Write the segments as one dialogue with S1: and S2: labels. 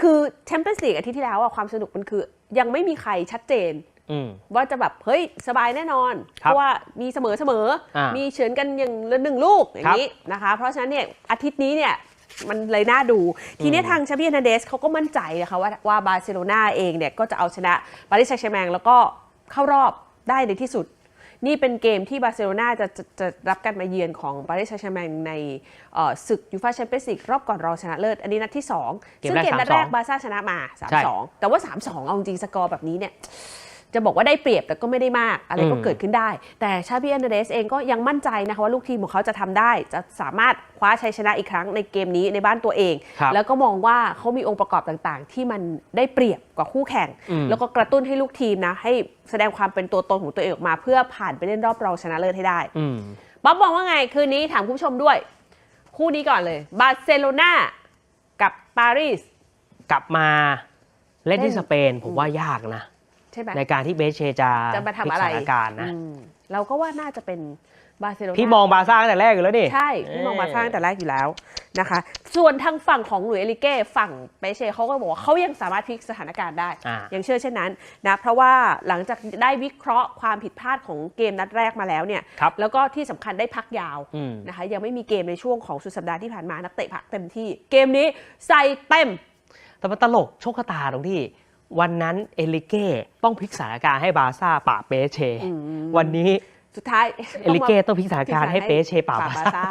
S1: คือแชมเปี้ยนส์ลีกอาทิตย์ที่แล้วอะความสนุกมันคือ ยังไม่มีใครชัดเจน
S2: อืม
S1: ว่าจะแบบเฮ้ยสบายแน่นอน เพ
S2: ครับ
S1: ราะว่ามีเสมอเสมอ
S2: อ่ามี
S1: มีเฉือนกันอย่างละหนึ่งลูกอย่างนี้นะคะ เพราะฉะนั้นเนี่ยอาทิตย์นี้เนี่ยมันเลยน่าดู ทีนี้ทางชาเบียนาเดสเขาก็มั่นใจนะคะว่าว่าบาร์เซโลนาเองเนี่ยก็จะเอาชนะปารีสแซงต์แชร์แมงแล้วก็เข้ารอบได้ในที่สุด นี่เป็นเกมที่บาร์เซโลนาจะจะจะรับการมาเยือนของปารีสแซงต์แชร์แมงในเอ่อศึกยูฟ่าแชมเปี้ยนส์ลีกรอบก่อนรองชนะเลิศ อันนี้นัดที่2
S2: เกม
S1: ซึ่ง
S2: แรก
S1: เกมนัดแรก
S2: 3-2
S1: บาร์ซ่าชนะมา
S2: ใช่
S1: 3-2 แต่ว่า 3-2 เอาจริงๆสกอร์แบบนี้เนี่ย จะบอกว่าได้เปรียบแต่ก็ไม่ได้มากอะไรก็
S2: อืม
S1: เกิดขึ้นได้ แต่ชาบิอันเดเดสเองก็ยังมั่นใจนะคะว่าลูกทีมของเขาจะทำได้ จะสามารถคว้าชัยชนะอีกครั้งในเกมนี้ในบ้านตัวเอง
S2: ครับ
S1: แล้วก็มองว่าเขามีองค์ประกอบต่างๆ ที่มันได้เปรียบกว่าคู่แข่ง
S2: อืม
S1: แล้วก็กระตุ้นให้ลูกทีมนะให้แสดงความเป็นตัวตนของตัวเองออกมา เพื่อผ่านไปเล่นรอบรองชนะเลิศให้ได้
S2: อืม
S1: บ๊อบมองว่าไงคืนนี้ถามคุณผู้ชมด้วย คู่นี้ก่อนเลย บาร์เซโลนากับปารีส
S2: กลับมาเล่นที่
S1: เล่น
S2: สเปนผมว่ายากนะ
S1: ใช่ไหม
S2: ในการที่เบสเชจะ
S1: จะมาทำ
S2: พลิก
S1: อะไร
S2: สถานการณ์นะ
S1: อืมเราก็ว่าน่าจะเป็นบาร์เซโลนา
S2: พี่มองบาร์ซ่าตั้งแต่แรกอยู่แล้วดิ
S1: ใช่พี่มองบาร์ซ่าตั้งแต่แรกอยู่แล้วนะคะ ส่วนทางฝั่งของหลุยส์เอลิเก้ฝั่งเปเช่เขาก็บอกว่าเขายังสามารถพลิกสถานการณ์ได้
S2: อ่า
S1: ยังเชื่อเช่นนั้นนะเพราะว่าหลังจากได้วิเคราะห์ความผิดพลาดของเกมนัดแรกมาแล้วเนี่ย
S2: ครับ
S1: แล้วก็ที่สำคัญได้พักยาว
S2: อืม
S1: นะคะยังไม่มีเกมในช่วงของสุดสัปดาห์ที่ผ่านมานักเตะพักเต็มที่ เกมนี้ใส่เต็ม
S2: แต่มันตลกโชคชะตาตรงที่ วันนั้นเอลิเก้ต้องพลิกสถานการณ์ให้บาร์ซ่าป่าบเปเช
S1: อืม
S2: วันนี้
S1: สุดท้าย
S2: เอลิเก้ต้องพลิกสถานการณ์ให้เปเชป่าบ
S1: ป่า
S2: บา
S1: บา
S2: ร์
S1: ร์
S2: ซ่า
S1: ซ่า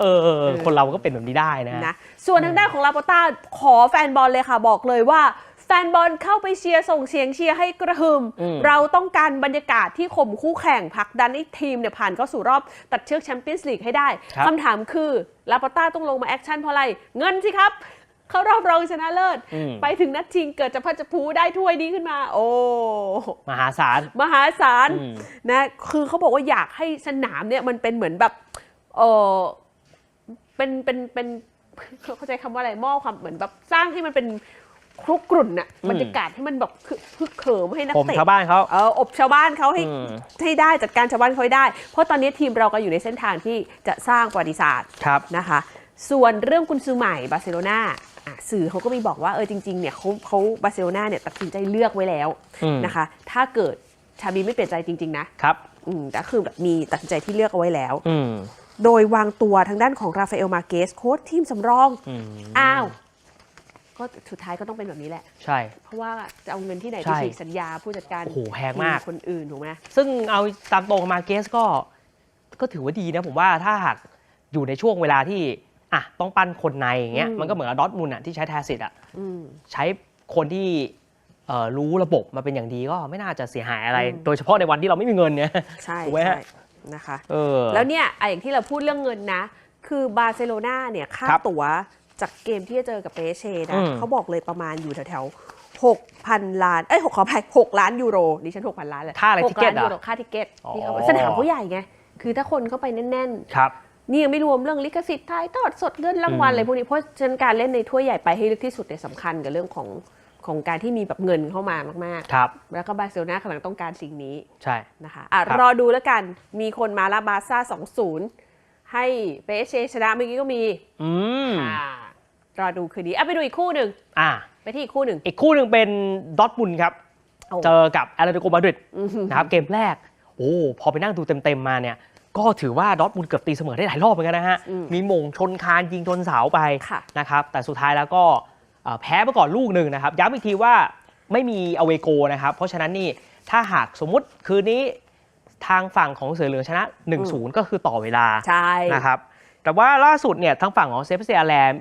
S2: เออเออเออ คนเราก็เป็นแบบนี้ได้นะ
S1: นะ ส่วนทางด้านของลาปอต้าขอแฟนบอลเลยค่ะบอกเลยว่าแฟนบอลเข้าไปเชียร์ส่งเสียงเชียร์ให้กระหึ่ม
S2: อืม
S1: เราต้องการบรรยากาศที่ข่มคู่แข่งผลักดันให้ทีมเนี่ยผ่านเข้าสู่รอบตัดเชือกแชมเปี้ยนส์ลีกให้ได้
S2: ครับ
S1: คำถามคือลาปอต้าต้องลงมาแอคชั่นเพราะอะไร เงินสิครับ เข้ารอบรองชนะเลิศ
S2: อืม
S1: ไปถึงนัดชิงเกิดจะพัดจะพูได้ถ้วยนี้ขึ้นมา โอ้
S2: มหาศาล
S1: มหาศาล
S2: อืม
S1: นะ คือเขาบอกว่าอยากให้สนามเนี่ยมันเป็นเหมือนแบบ เออเป็นเป็นเป็นเข้าใจคำว่าอะไรมอบความเหมือนแบบสร้างให้มันเป็นครุกกรุ่นน่ะ
S2: อืม
S1: บรรยากาศให้มันแบบคึคึกเขิมให้นัก
S2: ผม
S1: เตะ
S2: ชาวบ้านเขา
S1: เอออบชาวบ้านเขาให้
S2: อืม
S1: ให้ได้จัดการชาวบ้านเขาให้ได้ เพราะตอนนี้ทีมเราก็อยู่ในเส้นทางที่จะสร้างประวัติศาสตร์
S2: ครับ
S1: นะคะ ส่วนเรื่องกุนซือใหม่บาร์เซโลนาอะสื่อเขาก็มีบอกว่าเออจริงๆเนี่ยเขาเขาบาร์เซโลนาเนี่ยตัดสินใจเลือกไว้แล้ว
S2: อืม
S1: นะคะ ถ้าเกิดชาบีไม่เปลี่ยนใจจริง ๆ นะครับอืมแต่คือแบบมีตัดสินใจที่เลือกเอาไว้แล้ว
S2: อืม
S1: โดยวางตัวทางด้านของราฟาเอลมาเกสโค้ชทีมสำรอง
S2: อืม
S1: อ้าวก็สุดท้ายก็ต้องเป็นแบบนี้แหละ
S2: ใช่
S1: เพราะว่าจะเอาเงินที่ไหน
S2: ใช่
S1: ไปฉีกสัญญาผู้จัดการ
S2: โอ้โหแพงมาก
S1: ทีคนอื่นถูกไหม
S2: ซึ่งเอาตามตรงมาเกสก็ ก็ถือว่าดีนะผมว่าถ้าหากอยู่ในช่วงเวลาที่ อะต้องปั้นคนในอย่างเงี้ย
S1: อืม
S2: มันก็เหมือนกับดอทมุนอะที่ใช้แทสิตอะ
S1: อืม
S2: ใช้คนที่เอ่อรู้ระบบมาเป็นอย่างดีก็ไม่น่าจะเสียหายอะไร
S1: อืม
S2: โดยเฉพาะในวันที่เราไม่มีเงินเนี่ย
S1: ใช่
S2: ถูกไหมฮะ
S1: ใช่นะคะ
S2: เออ
S1: แล้วเนี่ยไอ้อย่างที่เราพูดเรื่องเงินนะ คือบาร์เซโลนาเนี่ยค่า
S2: ครับ
S1: ตั๋วจากเกมที่จะเจอกับเปเช่
S2: อื
S1: นะ
S2: ม
S1: เขาบอกเลยประมาณอยู่แถวๆหกพันล้าน เอ้ยหกขออภัยหกล้านยูโรดิฉันหกพันล้านเลย
S2: ค่าอะไร
S1: ห
S2: ทิเก็ต
S1: ล้าน
S2: อะ
S1: ยูโรค่าทิเก็ตที่เขา
S2: อ๋อ
S1: สนามเขาใหญ่ไง คือถ้าคนเข้าไปแน่น
S2: ครับ
S1: ๆ นี่ยังไม่รวมเรื่องลิขสิทธิ์ถ่ายทอดสดเงินรางวัล
S2: อืม
S1: อะไรพวกนี้เพราะฉะนั้นการเล่นในถ้วยใหญ่ไปให้ลึกที่สุดเนี่ยสำคัญกับเรื่องของของการที่มีแบบเงินเข้ามามาก
S2: ครับ
S1: ๆแล้วก็บาร์เซโลนากำลังต้องการสิ่งนี้
S2: ใช่
S1: นะคะอะ
S2: ครับ
S1: รอดูแล้วกันมีคนมาละบาร์ซ่า2-0ให้เปเชชนะเมื่อกี้ก็มี
S2: อืม
S1: อ่ารอดูคืนนี้อะไปดูอีกคู่หนึ่ง
S2: อะ
S1: ไปที่อีกคู่หนึ่ง
S2: อีกคู่หนึ่งเป็นดอทมุนครับ
S1: โอ้
S2: เจอกับแอตเลติโกมาดริด
S1: อื้อหือ
S2: นะครับเกมแรก โอ้พอไปนั่งดูเต็มๆมาเนี่ย ก็ถือว่าดอร์ทมุนด์เกือบตีเสมอได้หลายรอบเหมือนกันนะฮะ
S1: อืม
S2: มีหม่งชนคานยิงชนเสาไป
S1: ค่ะ
S2: นะครับ แต่สุดท้ายแล้วก็เอ่อแพ้ไปก่อนลูกหนึ่งนะครับ ย้ำอีกทีว่าไม่มีอเวโกนะครับ เพราะฉะนั้นนี่ถ้าหากสมมุติคืนนี้ทางฝั่งของเสือเหลืองชนะ 1-0 ก็คือต่อเวลา
S1: ใช่
S2: นะครับ แต่ว่าล่าสุดเนี่ยทางฝั่งของเซฟเซียแลม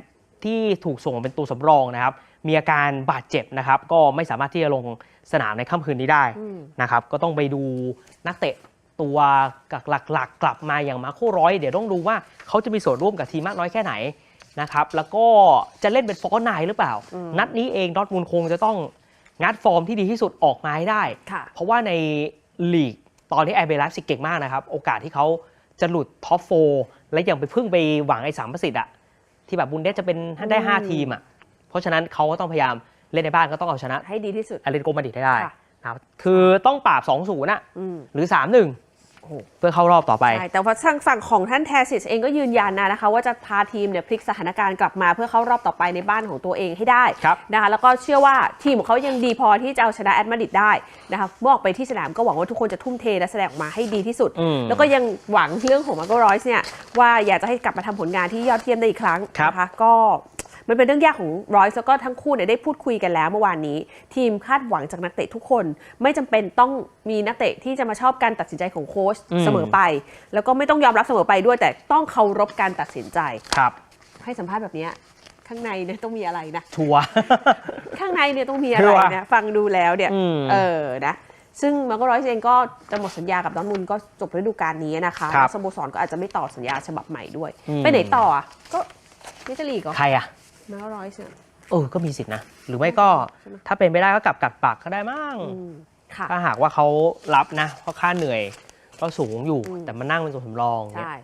S2: ที่ถูกส่งเป็นตัวสำรองนะครับ มีอาการบาดเจ็บนะครับ ก็ไม่สามารถที่จะลงสนามในค่ำคืนนี้ได้
S1: อืม
S2: นะครับ ก็ต้องไปดูนักเตะ ตัวหลักๆกลับมาอย่างมาโคร้อยเดี๋ยวต้องดูว่าเขาจะมีส่วนร่วมกับทีมมากน้อยแค่ไหนนะครับแล้วก็จะเล่นเป็นฟอร์ไนหรือเปล่า
S1: อืม
S2: นัดนี้เองดอร์ทมุนด์คงจะต้องงัดฟอร์มที่ดีที่สุดออกมาให้ได้
S1: ค่ะ
S2: เพราะว่าในลีกตอนนี้ไอเบลัสสิเก่งมากนะครับ โอกาสที่เขาจะหลุดท็อปโฟและยังไปพึ่งไปหวังไอ้สามประสิทธิ์อะที่แบบบุนเดสจะเป็นได้
S1: อืม
S2: 5ทีมอะเพราะฉะนั้นเขาก็ต้องพยายามเล่นในบ้านก็ต้องเอาชนะ
S1: ให้ดีที่สุด
S2: แอตเลติโกมาดริดให้ได้
S1: ค่ะ
S2: นะครับคือต้องปราบ2 0นะ
S1: อืม
S2: หรือ 3 1
S1: โอ้โห
S2: เพื่อเข้ารอบต่อไป
S1: ใช่ แต่ว่าทางฝั่งของท่านแทสิสเองก็ยืนยันนะนะคะว่าจะพาทีมเนี่ยพลิกสถานการณ์กลับมาเพื่อเข้ารอบต่อไปในบ้านของตัวเองให้ได้
S2: ครับ
S1: นะคะแล้วก็เชื่อว่าทีมของเขายังดีพอที่จะเอาชนะแอดมาดริดได้นะคะเมื่อออกไปที่สนามก็หวังว่าทุกคนจะทุ่มเทและแสดงออกมาให้ดีที่สุด
S2: อืม
S1: แล้วก็ยังหวังเรื่องของมาร์โกรอยส์เนี่ยว่าอยากจะให้กลับมาทำผลงานที่ยอดเยี่ยมได้อีกครั้ง
S2: ครับ
S1: นะคะก็ มันเป็นเรื่องยากของรอยส์แล้วก็ทั้งคู่เนี่ยได้พูดคุยกันแล้วเมื่อวานนี้ ทีมคาดหวังจากนักเตะทุกคน ไม่จำเป็นต้องมีนักเตะที่จะมาชอบการตัดสินใจของโค้ช
S2: อืม
S1: เสมอไป แล้วก็ไม่ต้องยอมรับเสมอไปด้วย แต่ต้องเคารพการตัดสินใจ
S2: ครับ
S1: ให้สัมภาษณ์แบบเนี้ยข้างในเนี่ยต้องมีอะไรนะ
S2: ชัวร์
S1: ข้างในเนี่ยต้องมีอะ
S2: ชั
S1: ไร
S2: วร์
S1: นะฟังดูแล้วเนี่ย
S2: อืม
S1: เออนะซึ่งมาร์โกรอยส์เองก็จะหมดสัญญากับดอร์ทมุนด์ก็จบฤดูกาลนี้นะคะ
S2: ครับ
S1: แล้วสโมสรก็อาจจะไม่ต่อสัญญาฉบับใหม่ด้วย
S2: อืม
S1: ไปไหนต่ออะก็เนเธอร์ลีกเหรอ
S2: ใครอะ
S1: มาร์โกรอยส์เนี่ย
S2: เออก็มีสิทธินะ หรือไม่ก็
S1: ใช่ไหม
S2: ถ้าเป็นไปได้ก็กลับกัดปากก็ได้มั้ง
S1: อืมค่ะ
S2: ถ้าหากว่าเขารับนะ เพราะค่าเหนื่อยก็สูงอยู่
S1: อืม
S2: แต่มานั่งเป็นตัวสำรองเนี่ย
S1: ใช่